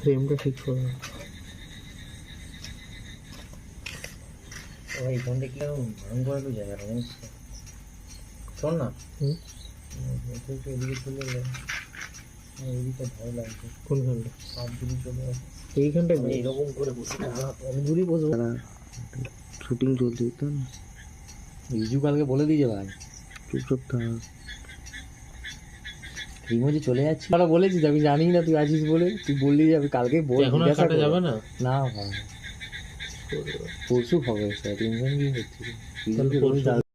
ফ্রেমটা ঠিক করে। ওই ফোনটা কি ভাঙ করে তো তো? শোন না। হুম? একটু এদিকে চলে এলে এদিকে ভয় লাগছে। কোনখানটা সব দিকে চলে আসে এইখানটা আমি এরকম করে বসে অনেক দূরই বসবো। শুটিং চলছে তো না রিজু কালকে বলে দিয়েছে ভাই। চুপচাপ থাক। রিমো যে চলে যাচ্ছে। আমরা বলেছি যে আমি জানি না তুই আছিস বলে। তুই বললি যে আমি কালকে বল এখন কাটা যাবে না? না ভাই পরশু হবে স্যার তিনজন কি হচ্ছে।